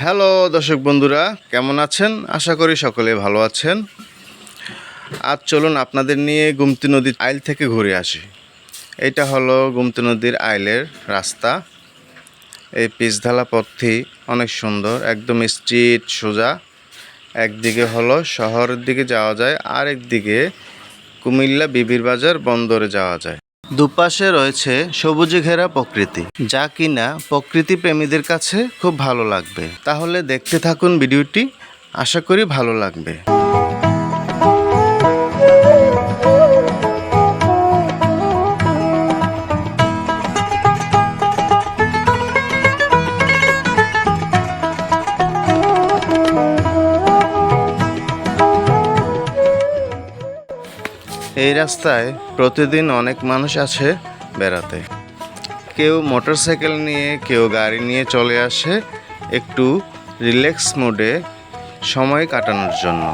Hello দর্শক বন্ধুরা, কেমন আছেন? আশা করি সকলে ভালো আছেন। আজ চলুন আপনাদের নিয়ে গুমতি নদীর আইল থেকে ঘুরে আসি। এটা হলো গুমতি নদীর আইলের রাস্তা। এই পিচঢালা পথটি অনেক সুন্দর, একদম স্ট্রিট, সোজা। একদিকে হলো শহরের দিকে যাওয়া যায় আর একদিকে কুমিল্লা বিবির বাজার বন্দরে যাওয়া যায়। দুপাশে রয়েছে সবুজে ঘেরা প্রকৃতি, যা কিনা প্রকৃতি প্রেমীদের কাছে খুব ভালো লাগবে। তাহলে দেখতে থাকুন ভিডিওটি, আশা করি ভালো লাগবে। এই রাস্তায় প্রতিদিন অনেক মানুষ আছে বেড়াতে। কেউ মোটরসাইকেল নিয়ে, কেউ গাড়ি নিয়ে চলে আসে একটু রিল্যাক্স মোডে সময় কাটানোর জন্য।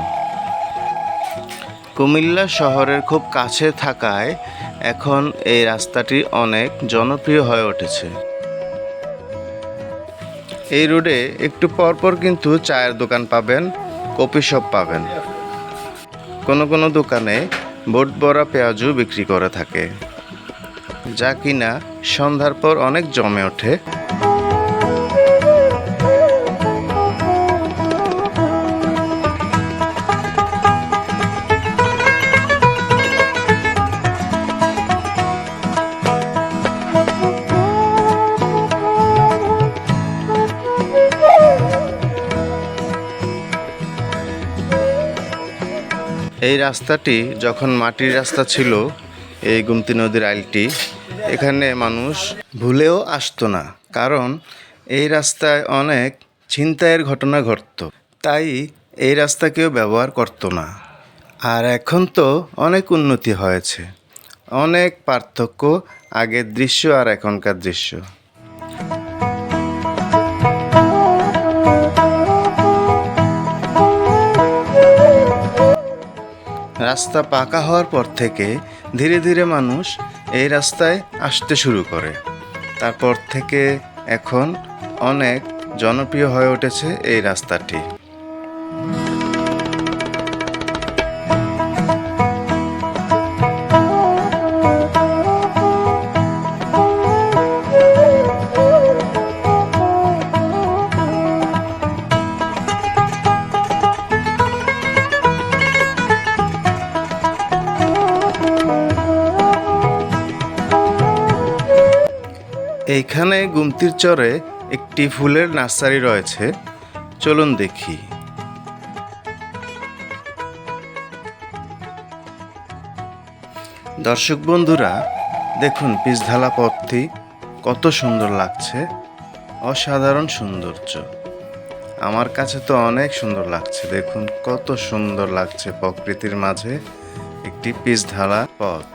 কুমিল্লা শহরের খুব কাছে থাকায় এখন এই রাস্তাটি অনেক জনপ্রিয় হয়ে উঠেছে। এই রোডে একটু পরপর কিন্তু চায়ের দোকান পাবেন, কফি শপ পাবেন। কোনো কোনো দোকানে বোট বড়া পেঁয়াজও বিক্রি করে থাকে। যা কিনা সন্ধ্যার পর অনেক জমে ওঠে। এই রাস্তাটি যখন মাটির রাস্তা ছিল, এই গুমতি নদীর আইলটি, এখানে মানুষ ভুলেও আসতো না। কারণ এই রাস্তায় অনেক ছিনতাইয়ের ঘটনা ঘটতো। তাই এই রাস্তা কেউ ব্যবহার করতো না। আর এখন তো অনেক উন্নতি হয়েছে। অনেক পার্থক্য আগের দৃশ্য আর এখনকার দৃশ্য। রাস্তা পাকা হওয়ার পর থেকে ধীরে ধীরে মানুষ এই রাস্তায় আসতে শুরু করে। তারপর থেকে এখন অনেক জনপ্রিয় হয়ে উঠেছে এই রাস্তাটি। এইখানে গুমতির চরে একটি ফুলের নার্সারি রয়েছে। চলুন দেখি। দর্শক বন্ধুরা, দেখুন পিচঢালা পথটি কত সুন্দর লাগছে। অসাধারণ সৌন্দর্য। আমার কাছে তো অনেক সুন্দর লাগছে, দেখুন কত সুন্দর লাগছে প্রকৃতির মাঝে একটি পিচঢালা পথ।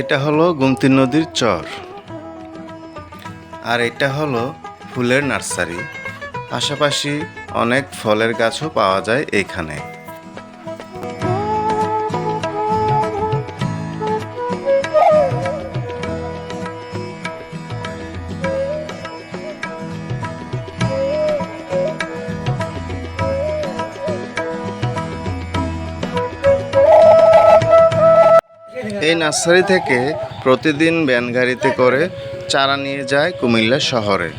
এটা হলো গুমতি নদীর চর। আর এটা হলো ফুলের নার্সারি। পাশাপাশি অনেক ফলের গাছও পাওয়া যায় এখানে। এই নার্সারি থেকে প্রতিদিন ভ্যান গাড়িতে করে চারা নিয়ে যায় কুমিল্লা শহরে।